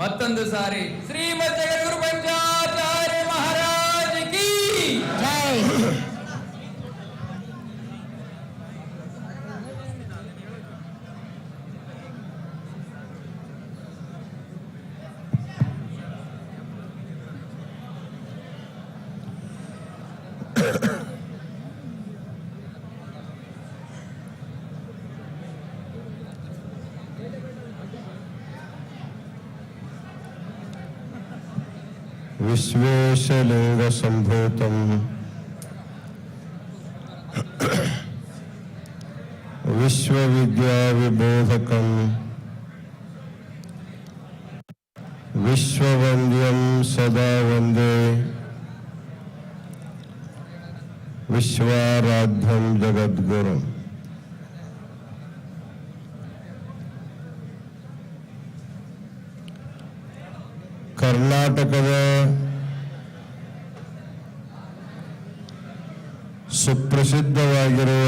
ಮತ್ತೊಂದು ಸಾರಿ ಶ್ರೀಮದ್ ಜಗದ್ಗುರು ಪಂಚಾಚಾರ್ಯ ಮಹಾರಾಜ್ ಕಿ. विश्वेशलिङ्गसम्भूतम् विश्वविद्याविबोधकम्। विश्ववन्द्यं सदा वंदे। विश्वाराध्यं जगद्गुरुम्। ಕರ್ನಾಟಕದ ಸುಪ್ರಸಿದ್ಧವಾಗಿರುವ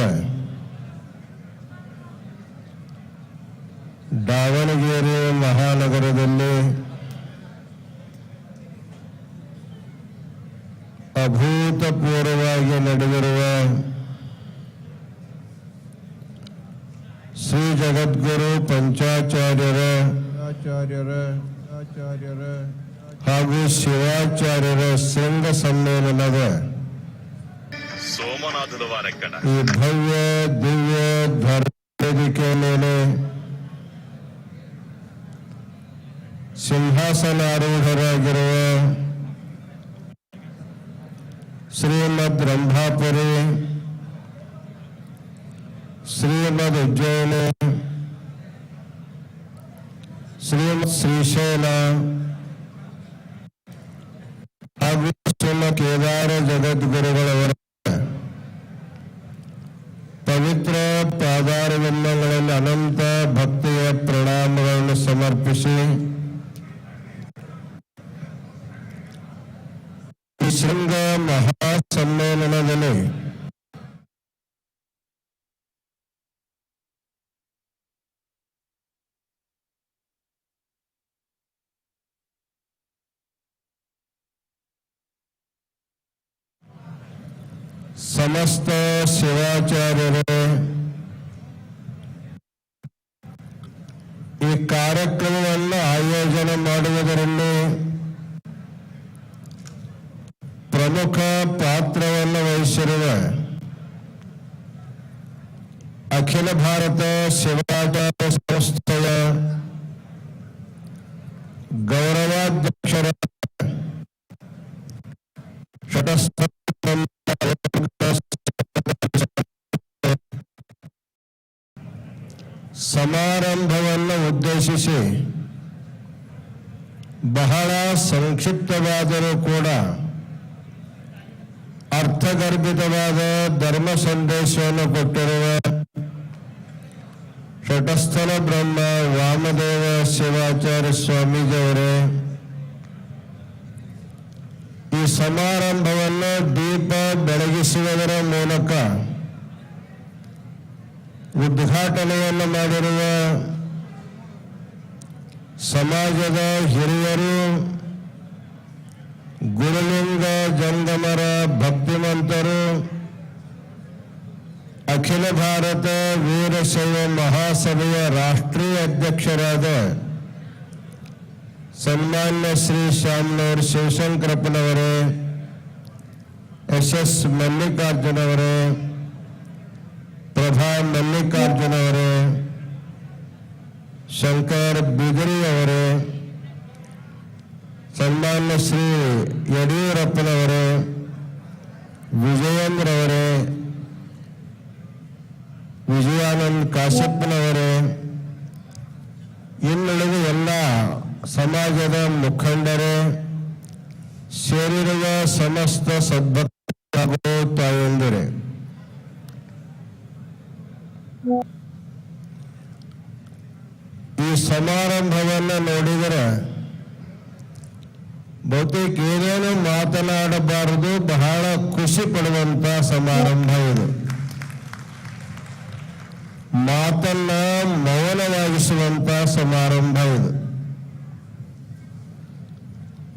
ದಾವಣಗೆರೆ ಮಹಾನಗರದಲ್ಲಿ ಅಭೂತಪೂರ್ವವಾಗಿ ನಡೆದಿರುವ ಶ್ರೀ ಜಗದ್ಗುರು ಪಂಚಾಚಾರ್ಯರ ಆಚಾರ್ಯರ ಆಚಾರ್ಯರ ಹಾಗೂ ಶಿವಾಚಾರ್ಯರ ಶೃಂಗ ಸಮ್ಮೇಳನದ ಸೋಮನಾಥದ ವಾರಕ್ಕಣ. ಈ ಭವ್ಯ ದಿವ್ಯ ವೇದಿಕೆ ಮೇಲೆ ಸಿಂಹಾಸನಾರೂಢರಾಗಿರುವ ಶ್ರೀಮದ್ ರಂಭಾಪುರಿ ಶ್ರೀಮದ್ ಉಜ್ಜಯಿನಿ ಶ್ರೀಮದ್ ಶ್ರೀಶೈಲ ಹಾಗೂ ಶ್ರೀಮ ಕೇದಾರ ಜಗದ್ಗುರುಗಳವರ ಸಮಸ್ತ ಶಿವಾಚಾರ್ಯರೇ ಈ ಕಾರ್ಯಕ್ರಮವನ್ನು ಆಯೋಜನೆ ಮಾಡುವುದರಲ್ಲಿ ಪ್ರಮುಖ ಪಾತ್ರವನ್ನು ವಹಿಸಿರುವ ಅಖಿಲ ಭಾರತ ಶಿವಾಚಾರ್ಯ ಸಂಸ್ಥೆಯ ಗೌರವಾಧ್ಯಕ್ಷರ ಶಟಸ್ಥ ಸಮಾರಂಭವನ್ನು ಉದ್ದೇಶಿಸಿ ಬಹಳ ಸಂಕ್ಷಿಪ್ತವಾದರೂ ಕೂಡ ಅರ್ಥಗರ್ಭಿತವಾದ ಧರ್ಮ ಸಂದೇಶವನ್ನು ಕೊಟ್ಟಿರುವ ಶಟಸ್ಥಲ ಬ್ರಹ್ಮ ವಾಮದೇವ ಶಿವಾಚಾರ್ಯ ಸ್ವಾಮೀಜಿಯವರೇ ಸಮಾರಂಭವನ್ನು ದೀಪ ಬೆಳಗಿಸುವುದರ ಮೂಲಕ ಉದ್ಘಾಟನೆಯನ್ನು ಮಾಡಿರುವ ಸಮಾಜದ ಹಿರಿಯರು ಗುರುಲಿಂಗ ಜಂಗಮರ ಭಕ್ತಿಮಂತರು, ಅಖಿಲ ಭಾರತ ವೀರಶೈವ ಮಹಾಸಭೆಯ ರಾಷ್ಟ್ರೀಯ ಅಧ್ಯಕ್ಷರಾದ ಸನ್ಮಾನ್ಯ ಶ್ರೀ ಶ್ಯಾಮ್ನವರ್ ಶಿವಶಂಕರಪ್ಪನವರೇ ಎಸ್ ಎಸ್ ಮಲ್ಲಿಕಾರ್ಜುನವರೇ ಪ್ರಭಾ ಮಲ್ಲಿಕಾರ್ಜುನ ಅವರೇ ಶಂಕರ್ ಬಿದರಿ ಅವರೇ ಸನ್ಮಾನ್ಯ ಶ್ರೀ ಯಡಿಯೂರಪ್ಪನವರೇ ವಿಜಯೇಂದ್ರ ಅವರೇ ವಿಜಯಾನಂದ್ ಕಾಶ್ಯಪ್ಪನವರೇ ಸಮಾಜದ ಮುಖಂಡರೇ, ಸೇರಿರುವ ಸಮಸ್ತ ಸದ್ಭಕ್ತರು ಈ ಸಮಾರಂಭವನ್ನು ನೋಡಿದರೆ ಬಹುತೇಕ ಏನೇನು ಮಾತನಾಡಬಾರದು, ಬಹಳ ಖುಷಿ ಪಡುವಂತ ಸಮಾರಂಭ ಇದು. ಮಾತನ್ನ ಮೌನವಾಗಿಸುವಂತ ಸಮಾರಂಭ ಇದು.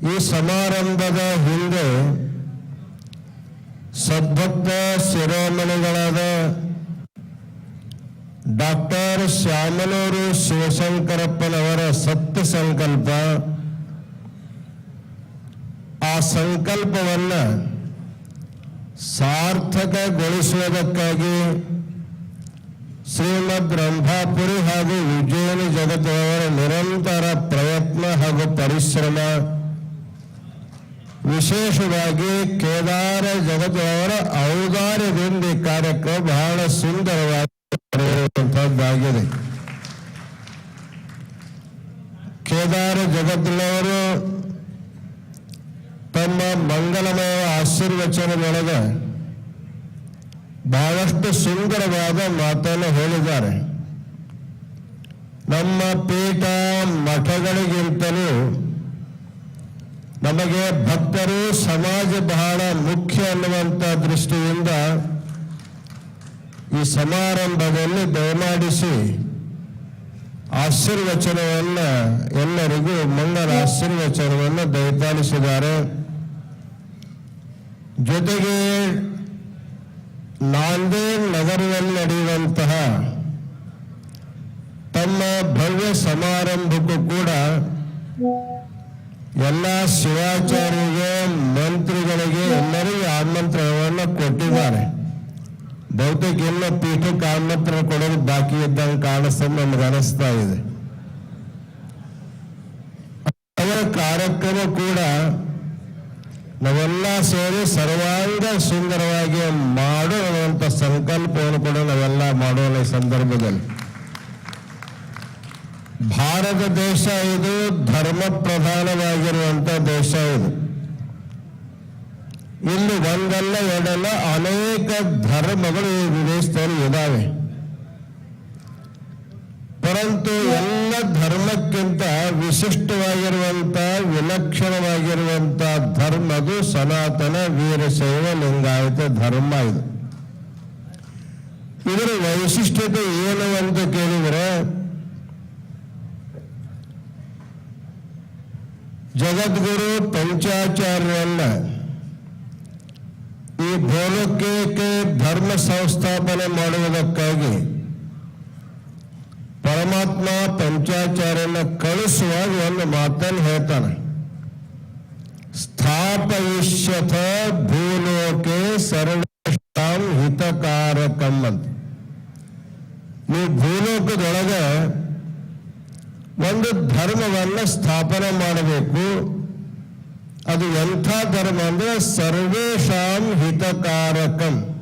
ಈ ಸಮಾರಂಭದ ಹಿಂದೆ ಸದ್ಭಕ್ತ ಶಿರೋಮಣಿಗಳಾದ ಡಾಕ್ಟರ್ ಶ್ಯಾಮನೂರು ಶಿವಶಂಕರಪ್ಪನವರ ಸತ್ಯ ಸಂಕಲ್ಪ, ಆ ಸಂಕಲ್ಪವನ್ನು ಸಾರ್ಥಕಗೊಳಿಸುವುದಕ್ಕಾಗಿ ಶ್ರೀಮದ್ ರಂಭಾಪುರಿ ಹಾಗೂ ವಿಜಯನಿ ಜಗತ್ತವರ ನಿರಂತರ ಪ್ರಯತ್ನ ಹಾಗೂ ಪರಿಶ್ರಮ ವಿಶೇಷವಾಗಿ ಕೇದಾರ ಜಗದವರ ಔದಾರ್ಯದಿಂದ ಈ ಕಾರ್ಯಕ್ರಮ ಬಹಳ ಸುಂದರವಾಗಿ ನಡೆಯುವಂತಹದ್ದಾಗಿದೆ ಕೇದಾರ ಜಗದ್ಲವರು ತಮ್ಮ ಮಂಗಲಮಯ ಆಶೀರ್ವಚನದೊಳಗೆ ಬಹಳಷ್ಟು ಸುಂದರವಾದ ಮಾತನ್ನು ಹೇಳಿದ್ದಾರೆ. ನಮ್ಮ ಪೀಠ ಮಠಗಳಿಗಿಂತಲೂ ನಮಗೆ ಭಕ್ತರು ಸಮಾಜ ಬಹಳ ಮುಖ್ಯ ಅನ್ನುವಂಥ ದೃಷ್ಟಿಯಿಂದ ಈ ಸಮಾರಂಭದಲ್ಲಿ ದಯಮಾಡಿಸಿ ಆಶೀರ್ವಚನವನ್ನ ಎಲ್ಲರಿಗೂ ಮಂಗಲ ಆಶೀರ್ವಚನವನ್ನು ದಯಪಾಲಿಸಿದ್ದಾರೆ. ಜೊತೆಗೆ ನಾಂದೇಡ್ ನಗರದಲ್ಲಿ ನಡೆಯುವಂತಹ ತಮ್ಮ ಭವ್ಯ ಸಮಾರಂಭಕ್ಕೂ ಕೂಡ ಎಲ್ಲ ಶಿವಾಚಾರ್ಯರಿಗೆ, ಮಂತ್ರಿಗಳಿಗೆ ಎಲ್ಲರಿಗೂ ಆಮಂತ್ರಣವನ್ನು ಕೊಟ್ಟಿದ್ದಾರೆ. ಬಹುತೇಕ ಎಲ್ಲ ಪೀಠಕ್ಕೆ ಆಮಂತ್ರಣ ಕೊಡೋದು ಬಾಕಿ ಇದ್ದಂಗೆ ಕಾಣಿಸ್ತದೆ ನಮ್ಗೆ ಅನಿಸ್ತಾ ಇದೆ. ಅವರ ಕಾರ್ಯಕ್ರಮ ಕೂಡ ನಾವೆಲ್ಲ ಸೇರಿ ಸರ್ವಾಂಗ ಸುಂದರವಾಗಿ ಮಾಡುವಂತ ಸಂಕಲ್ಪವನ್ನು ಕೂಡ ನಾವೆಲ್ಲ ಮಾಡೋಣ ಈ ಸಂದರ್ಭದಲ್ಲಿ. ಭಾರತ ದೇಶ ಇದು ಧರ್ಮ ಪ್ರಧಾನವಾಗಿರುವಂತ ದೇಶ ಇದು. ಇಲ್ಲಿ ಒಂದಲ್ಲ ಎರಡಲ್ಲ ಅನೇಕ ಧರ್ಮಗಳು ಈ ದೇಶದಲ್ಲಿ ಇದ್ದಾವೆ ಪರಂತು ಎಲ್ಲ ಧರ್ಮಕ್ಕಿಂತ ವಿಶಿಷ್ಟವಾಗಿರುವಂತ, ವಿಲಕ್ಷಣವಾಗಿರುವಂತ ಧರ್ಮದು ಸನಾತನ ವೀರಶೈವ ಲಿಂಗಾಯತ ಧರ್ಮ ಇದು. ಇದರ ವೈಶಿಷ್ಟ್ಯತೆ ಏನು ಅಂತ ಕೇಳಿದರೆ ಜಗದ್ಗುರು ಪಂಚಾಚಾರ್ಯರನ್ನ ಈ ಭೋಲಕ್ಕೆ ಧರ್ಮ ಸಂಸ್ಥಾಪನೆ ಮಾಡುವುದಕ್ಕಾಗಿ ಪರಮಾತ್ಮ ಪಂಚಾಚಾರ್ಯನ ಕಳಿಸುವಾಗ ಒಂದು ಮಾತನ್ನು ಹೇಳ್ತಾನೆ ಸ್ಥಾಪಯಿಷ್ಯಥ ಭೂಲೋಕೆ ಸರ್ವೇಷ್ಟಾಂ ಹಿತಕಾರಕಂ ಅಂತ ನೀವು ಭೂಲೋಕದೊಳಗೆ ಒಂದು ಧರ್ಮವನ್ನು ಸ್ಥಾಪನೆ ಮಾಡಬೇಕು. ಅದು ಎಂಥ ಧರ್ಮ ಅಂದರೆ ಸರ್ವೇಶಾಂ ಹಿತಕಾರಕಂ.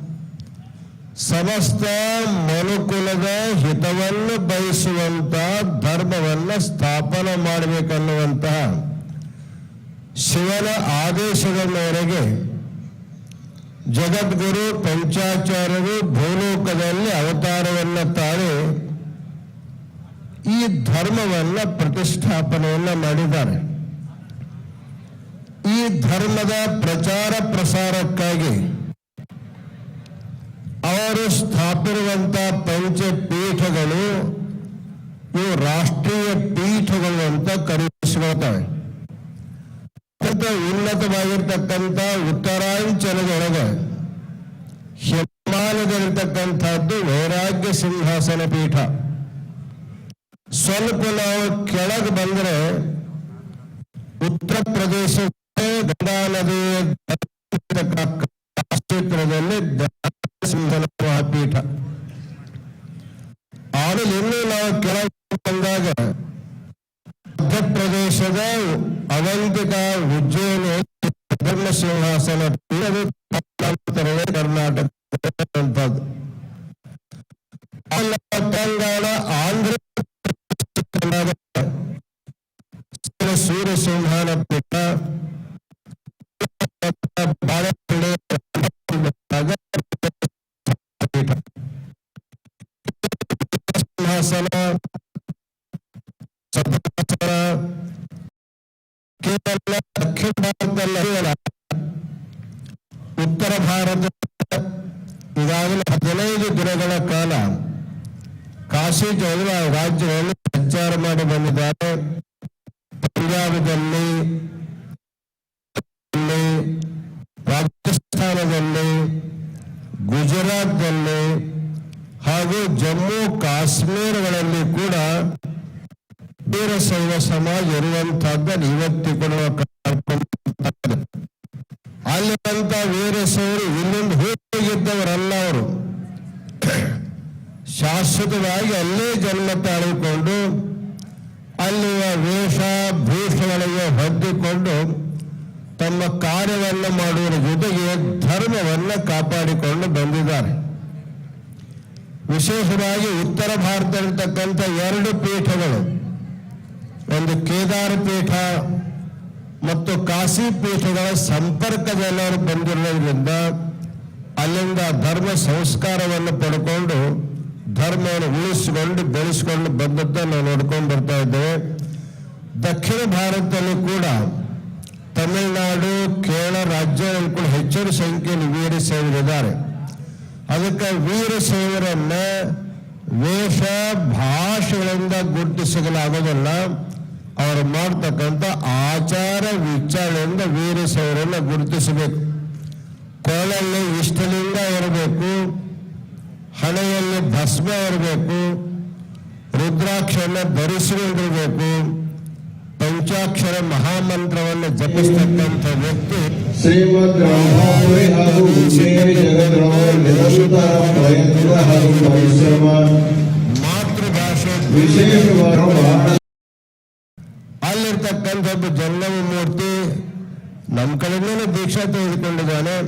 ಸಮಸ್ತ ಮನುಕುಲದ ಹಿತವನ್ನು ಬಯಸುವಂತಹ ಧರ್ಮವನ್ನು ಸ್ಥಾಪನೆ ಮಾಡಬೇಕನ್ನುವಂತಹ ಶಿವನ ಆದೇಶದ ಮೇರೆಗೆ ಜಗದ್ಗುರು ಪಂಚಾಚಾರ್ಯರು ಭೂಲೋಕದಲ್ಲಿ ಅವತಾರವನ್ನ ಈ ಧರ್ಮವನ್ನ ಪ್ರತಿಷ್ಠಾಪನೆಯನ್ನ ಮಾಡಿದ್ದಾರೆ. ಈ ಧರ್ಮದ ಪ್ರಚಾರ ಪ್ರಸಾರಕ್ಕಾಗಿ ಅವರು ಸ್ಥಾಪಿರುವಂತ ಪಂಚಪೀಠಗಳು ಇವು ರಾಷ್ಟ್ರೀಯ ಪೀಠಗಳು ಅಂತ ಕರೆಸಿಕೊಳ್ತವೆ ಉನ್ನತವಾಗಿರ್ತಕ್ಕಂಥ ಉತ್ತರಾಂಚಲದೊಳಗೆ ಹಿಮಾಲಯದಲ್ಲಿರ್ತಕ್ಕಂಥದ್ದು ವೈರಾಗ್ಯ ಸಿಂಹಾಸನ ಪೀಠ. ಸ್ವಲ್ಪ ನಾವು ಕೆಳಗೆ ಬಂದ್ರೆ ಉತ್ತರ ಪ್ರದೇಶ ಗಂಗಾ ನದಿಯ ಕ್ಷೇತ್ರದಲ್ಲಿ ಸಿಂಹನ ಮಹಾಪೀಠ ಆಮೇಲೆ ಇನ್ನೂ ನಾವು ಕೆಳಗೆ ಬಂದಾಗ ಮಧ್ಯಪ್ರದೇಶದ ಅವಂತಿಕ ಉಜ್ಜಯಿನಿ ಧರ್ಮ ಸಿಂಹಾಸನ ಪೀಠ ಅದು ತದನಂತರವೇ ಕರ್ನಾಟಕ ಅಂತದ್ದು ಆಮೇಲೆ ತೆಲಂಗಾಣ ಆಂಧ್ರ ಸೂರ್ಯ ಸಿಂಹಾನ ಪೀಠ ಬಾಳೆಪೆಳೆ ಪೀಠ ಸಿಂಹಾಸನ ಸದಾಸನ ಕೇವಲ ದಕ್ಷಿಣ ಭಾರತದಲ್ಲಿ ಅಲ್ಲ, ಉತ್ತರ ಭಾರತ ಈಗಾಗಲೇ ಹದಿನೈದು ದಿನಗಳ ಕಾಲ ಕಾಶಿ ಜೋಳ ರಾಜ್ಯವನ್ನು ಸಂಚಾರ ಮಾಡಿ ಬಂದಿದ್ದಾರೆ. ಪಂಜಾಬದಲ್ಲಿ ರಾಜಸ್ಥಾನದಲ್ಲಿ, ಗುಜರಾತ್ನಲ್ಲಿ ಹಾಗೂ ಜಮ್ಮು ಕಾಶ್ಮೀರಗಳಲ್ಲಿ ಕೂಡ ವೀರಶೈವ ಸಮಾಜ ಇರುವಂತಹದ್ದನ್ನು ಇವತ್ತು ಕೂಡ ಅಲ್ಲಿರುವಂತಹ ವೀರಶೈವರು ಇಲ್ಲಿಂದ ಹೋಗಿದ್ದವರಲ್ಲ ಅವರು. ಶಾಶ್ವತವಾಗಿ ಅಲ್ಲೇ ಜನ್ಮ ತಾಳಿಕೊಂಡು ಅಲ್ಲಿಯ ವೇಷ ಭೂಷಗಳಿಗೆ ಹೊಂದಿಕೊಂಡು ತಮ್ಮ ಕಾರ್ಯವನ್ನು ಮಾಡುವ ಜೊತೆಗೆ ಧರ್ಮವನ್ನು ಕಾಪಾಡಿಕೊಂಡು ಬಂದಿದ್ದಾರೆ. ವಿಶೇಷವಾಗಿ ಉತ್ತರ ಭಾರತದಲ್ಲಿರ್ತಕ್ಕಂಥ ಎರಡು ಪೀಠಗಳು, ಒಂದು ಕೇದಾರ ಪೀಠ ಮತ್ತು ಕಾಶಿ ಪೀಠಗಳ ಸಂಪರ್ಕದಲ್ಲವರು ಬಂದಿರೋದ್ರಿಂದ ಅಲ್ಲಿಂದ ಧರ್ಮ ಸಂಸ್ಕಾರವನ್ನು ಪಡ್ಕೊಂಡು ಧರ್ಮವನ್ನು ಉಳಿಸಿಕೊಂಡು ಬೆಳೆಸಿಕೊಂಡು ಬಂದದ್ದನ್ನು ನಾವು ನೋಡ್ಕೊಂಡು ಬರ್ತಾ ಇದ್ದೇವೆ. ದಕ್ಷಿಣ ಭಾರತದಲ್ಲೂ ಕೂಡ ತಮಿಳುನಾಡು, ಕೇರಳ ರಾಜ್ಯಗಳಲ್ಲಿ ಕೂಡ ಹೆಚ್ಚಿನ ಸಂಖ್ಯೆಯಲ್ಲಿ ವೀರಶೈವರಿದ್ದಾರೆ ಅದಕ್ಕೆ ವೀರಶೈವರನ್ನ ವೇಷ, ಭಾಷೆಗಳಿಂದ ಗುರುತಿಸಲಾಗೋದಿಲ್ಲ ಅವರು ಮಾಡ್ತಕ್ಕಂಥ ಆಚಾರ ವಿಚಾರದಿಂದ ವೀರ ಸೇವರನ್ನು ಗುರುತಿಸಬೇಕು. ಕೋಲಲ್ಲಿ ಇಷ್ಟಲಿಂಗ ಇರಬೇಕು ಭಸ್ಮ ಇರಬೇಕು ರುದ್ರಾಕ್ಷರನ್ನ ಧರಿಸಿಕೊಂಡಿರಬೇಕು ಪಂಚಾಕ್ಷರ ಮಹಾಮಂತ್ರವನ್ನು ಜಪಿಸ್ತಕ್ಕಂಥ ವ್ಯಕ್ತಿ ಶ್ರೀಮದ್ ರಾಮಾಪುರಿ ಹಾಗೂ ಜಗದ್ರವರು ನಿರಂತರ ಪ್ರಯತ್ನ ಹಾಗೂ ಪರಿಶ್ರಮ ಮಾತೃಭಾಷೆ. ವಿಶೇಷವಾಗಿ ಅಲ್ಲಿರ್ತಕ್ಕಂಥ ಒಬ್ಬ ಜಂಗಮ ಮೂರ್ತಿ ನಮ್ಮ ಕಡೆಯಿಂದಲೇ ದೀಕ್ಷಾ ತೆಗೆದುಕೊಂಡಿದ್ದಾನೆ.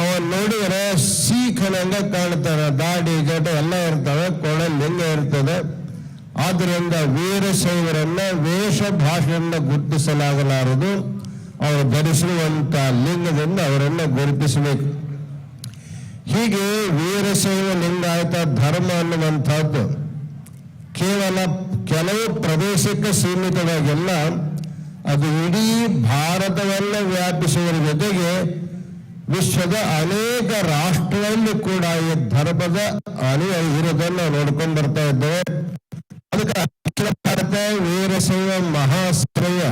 ಅವ ನೋಡಿದರೆ ಸೀಖನಂಗ ಕಾಣ್ತಾನೆ, ದಾಡಿ ಜಟ ಎಲ್ಲ ಇರ್ತವೆ ಕೊಳಲ್ ಲಿಂಗ ಇರ್ತದೆ. ಆದ್ರಿಂದ ವೀರಶೈವರನ್ನ ವೇಷ ಭಾಷೆಯಿಂದ ಗುರುತಿಸಲಾಗಲಾರದು. ಅವರು ಧರಿಸಿರುವಂತ ಲಿಂಗದಿಂದ ಅವರನ್ನ ಗುರುತಿಸಬೇಕು. ಹೀಗೆ ವೀರಶೈವ ಲಿಂಗಾಯತ ಧರ್ಮ ಅನ್ನುವಂಥದ್ದು ಕೇವಲ ಕೆಲವು ಪ್ರದೇಶಕ್ಕೆ ಸೀಮಿತವಾಗಿಲ್ಲ ಅದು ಇಡೀ ಭಾರತವನ್ನ ವ್ಯಾಪಿಸುವ ಜೊತೆಗೆ ವಿಶ್ವದ ಅನೇಕ ರಾಷ್ಟ್ರಗಳಲ್ಲಿ ಕೂಡ ಈ ಧರ್ಮದ ಅನುಯಾಯಿ ಇರೋದನ್ನು ನೋಡ್ಕೊಂಡು ಬರ್ತಾ ಇದ್ದೇವೆ. ಅದಕ್ಕೆ ಅಖಿಲ ಭಾರತ ವೀರಶೈವ ಮಹಾಶ್ರಯ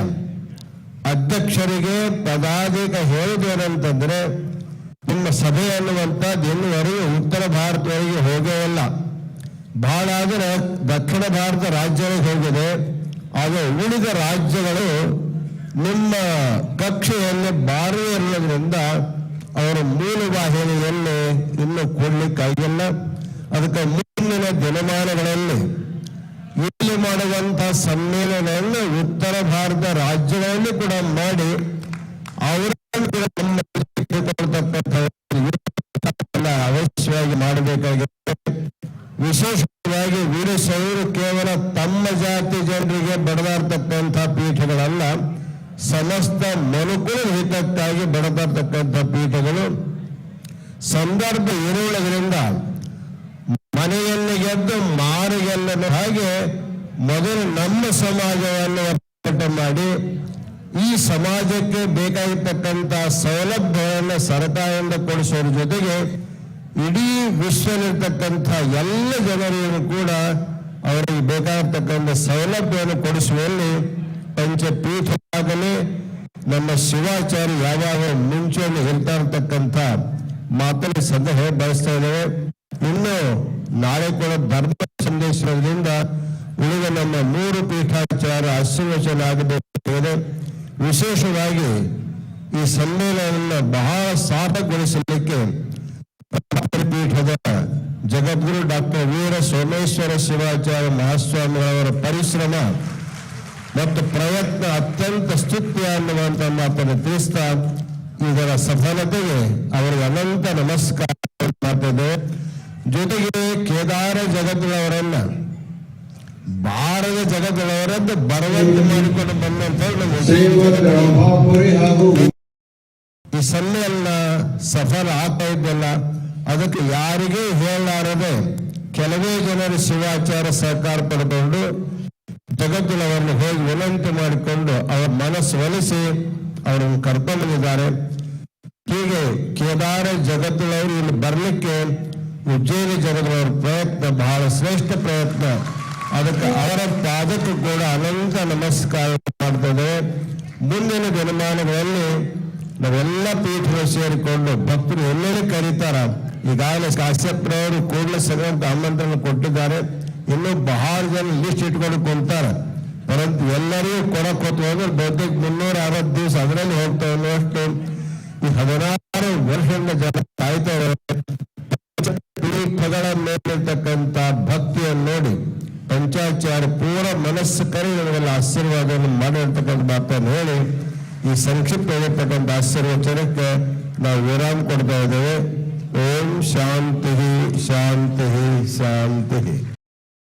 ಅಧ್ಯಕ್ಷರಿಗೆ ಪದಾಧಿಕ ಹೇಳಿದೇನಂತಂದ್ರೆ ನಿಮ್ಮ ಸಭೆ ಅನ್ನುವಂಥದ್ದು ಇನ್ನುವರೆಗೂ ಉತ್ತರ ಭಾರತವರೆಗೆ ಹೋಗೇ ಇಲ್ಲ. ಬಹಳ ಆದರೆ ದಕ್ಷಿಣ ಭಾರತ ರಾಜ್ಯಗಳಿಗೆ ಹೋಗಿದೆ. ಆದರೆ ಉಳಿದ ರಾಜ್ಯಗಳು ನಿಮ್ಮ ಕಕ್ಷೆಯಲ್ಲಿ ಬಾರದೇ ಇರೋದ್ರಿಂದ ಅವರ ಮೂಲ ವಾಹಿನಿಯನ್ನು ಇನ್ನೂ ಕೊಡ್ಲಿಕ್ಕಾಗಿಲ್ಲ. ಅದಕ್ಕೆ ಮುಂದಿನ ದಿನಮಾನಗಳಲ್ಲಿ ಇಲ್ಲಿ ಮಾಡುವಂತಹ ಸಮ್ಮೇಳನವನ್ನು ಉತ್ತರ ಭಾರತ ರಾಜ್ಯಗಳಲ್ಲಿ ಕೂಡ ಮಾಡಿ ಅವರನ್ನು ಅವಶ್ಯವಾಗಿ ಮಾಡಬೇಕಾಗಿದೆ ವಿಶೇಷವಾಗಿ ವೀರಶೈವರು ಕೇವಲ ತಮ್ಮ ಜಾತಿ ಜನರಿಗೆ ಬಡದಾಡ್ತಕ್ಕಂಥ ಪೀಠಗಳಲ್ಲ. ಸಮಸ್ತ ಮನುಕುಲ ಹಿತಕ್ಕಾಗಿ ಬಡದಾಡ್ತಕ್ಕಂಥ ಪೀಠಗಳು ಸಂದರ್ಭ ಇರುವುದರಿಂದ ಮನೆಯಲ್ಲಿ ಗೆದ್ದು ಮಾರು ಗೆಲ್ಲಲು ಹಾಗೆ ಮೊದಲು ನಮ್ಮ ಸಮಾಜವನ್ನು ಒಕ್ಕೂಟ ಮಾಡಿ ಈ ಸಮಾಜಕ್ಕೆ ಬೇಕಾಗಿರ್ತಕ್ಕಂಥ ಸೌಲಭ್ಯವನ್ನು ಸರ್ಕಾರದಿಂದ ಕೊಡಿಸೋದ್ರ ಜೊತೆಗೆ ಇಡೀ ವಿಶ್ವದಲ್ಲಿರ್ತಕ್ಕಂಥ ಎಲ್ಲ ಜನರಿಗೂ ಕೂಡ ಅವರಿಗೆ ಬೇಕಾಗಿರ್ತಕ್ಕಂಥ ಸೌಲಭ್ಯವನ್ನು ಕೊಡಿಸುವಲ್ಲಿ ಪಂಚಪೀಠ ಆಗಲಿ ನಮ್ಮ ಶಿವಾಚಾರ್ಯ ಯಾವಾಗ ಮುಂಚೆಯಲ್ಲಿ ಹೇಳ್ತಾ ಇರ್ತಕ್ಕಂಥ ಮಾತಲ್ಲಿ ಸಂದೇಹ ಬಯಸ್ತಾ ಇದ್ದೇವೆ. ಇನ್ನು ನಾಳೆ ಕೂಡ ಧರ್ಮ ಸಂದೇಶದಿಂದ ಉಳಿದ ನಮ್ಮ ಮೂರು ಪೀಠಾಚಾರ್ಯ ಆಶೀರ್ವಚನ ಆಗಬೇಕಾಗಿದೆ ವಿಶೇಷವಾಗಿ ಈ ಸಮ್ಮೇಳನವನ್ನು ಬಹಳ ಸಾರ್ಥಕಗೊಳಿಸಲಿಕ್ಕೆ ಪೀಠದ ಜಗದ್ಗುರು ಡಾಕ್ಟರ್ ವೀರ ಸೋಮೇಶ್ವರ ಶಿವಾಚಾರ್ಯ ಮಹಾಸ್ವಾಮಿ ಅವರ ಪರಿಶ್ರಮ ಮತ್ತು ಪ್ರಯತ್ನ ಅತ್ಯಂತ ಸ್ತುತ್ಯ ಅನ್ನುವಂತ ಮಾತನ್ನು ತಿಳಿಸ್ತಾ ಇದರ ಸಫಲತೆಗೆ ಅವರಿಗೆ ಅನಂತ ನಮಸ್ಕಾರ ಮಾಡ್ತದೆ ಜೊತೆಗೆ ಕೇದಾರ ಜಗತ್ತಿನವರನ್ನ, ಭಾರತ ಜಗದ್ಗುಳವರದ್ದು ಬರವಂತೆ ಮಾಡಿಕೊಂಡು ಬಂದಂತ ಈ ಈ ಸಮ್ಮೇಳನ ಸಫಲ ಆಗ್ತಾ ಇದ್ದಲ್ಲ. ಅದಕ್ಕೆ ಯಾರಿಗೂ ಹೇಳಲಾರದೆ ಕೆಲವೇ ಜನರು ಶಿವಾಚಾರ ಸಹಕಾರ ಪಡ್ಕೊಂಡು ಜಗತ್ತಿನವರನ್ನು ಹೋಗಿ ವಿನಂತಿ ಮಾಡಿಕೊಂಡು ಅವರ ಮನಸ್ಸು ಒಲಿಸಿ ಅವರನ್ನು ಕರ್ಕೊಂಡಿದ್ದಾರೆ ಹೀಗೆ ಕೇದಾರ ಜಗತ್ತಿನವರು ಇಲ್ಲಿ ಬರಲಿಕ್ಕೆ ಉಜ್ಜಯಿನಿ ಜಗತ್ತಿನವರ ಪ್ರಯತ್ನ, ಬಹಳ ಶ್ರೇಷ್ಠ ಪ್ರಯತ್ನ. ಅದಕ್ಕೆ ಅವರ ಪಾದಕ್ಕೂ ಕೂಡ ಅನಂತ ನಮಸ್ಕಾರ ಮಾಡ್ತದೆ. ಮುಂದಿನ ದಿನಮಾನಗಳಲ್ಲಿ ನಾವೆಲ್ಲ ಪೀಠಗಳು ಸೇರಿಕೊಂಡು ಭಕ್ತರು ಎಲ್ಲರೂ ಕರೀತಾರ? ಈಗಾಗಲೇ ಕಾಶ್ಯಪ್ರವರು ಕೂಡಲೇ ಸಂಘಕ್ಕೆ ಆಮಂತ್ರಣ ಕೊಟ್ಟಿದ್ದಾರೆ. ಇನ್ನು ಬಹಳ ಜನ ಲಿಸ್ಟ್ ಇಟ್ಕೊಂಡು ಕುಂತಾರೆ. ಪರಂತು ಎಲ್ಲರಿಗೂ ಕೊಡಕ್ ಹೋದ್ರೆ ಬಹುತೇಕ ಮುನ್ನೂರ ಅರವತ್ತು ದಿವಸ ಅದರಲ್ಲಿ ಹೋಗ್ತಾವೆ ಅನ್ನುವಷ್ಟು ಈ ಹದಿನಾರು ವರ್ಷದಿಂದ ಜನ ಕಾಯ್ತಾ ಇದ್ದಾರೆ ಪೀಠಗಳ ಮೇಲಿರ್ತಕ್ಕಂಥ ಭಕ್ತಿಯನ್ನು ನೋಡಿ ಪಂಚಾಚಾರ ಪೂರ ಮನಸ್ಸು ಕರೆ ನನಗೆಲ್ಲ ಆಶೀರ್ವಾದವನ್ನು ಮಾಡಿರ್ತಕ್ಕಂಥ ಮಾತನ್ನು ಹೇಳಿ ಈ ಸಂಕ್ಷಿಪ್ತವಾಗಿರ್ತಕ್ಕಂಥ ಆಶೀರ್ವಚನಕ್ಕೆ ನಾವು ವಿರಾಮ ಕೊಡ್ತಾ ಇದ್ದೇವೆ. ಓಂ ಶಾಂತಿ ಶಾಂತಿ ಶಾಂತಿ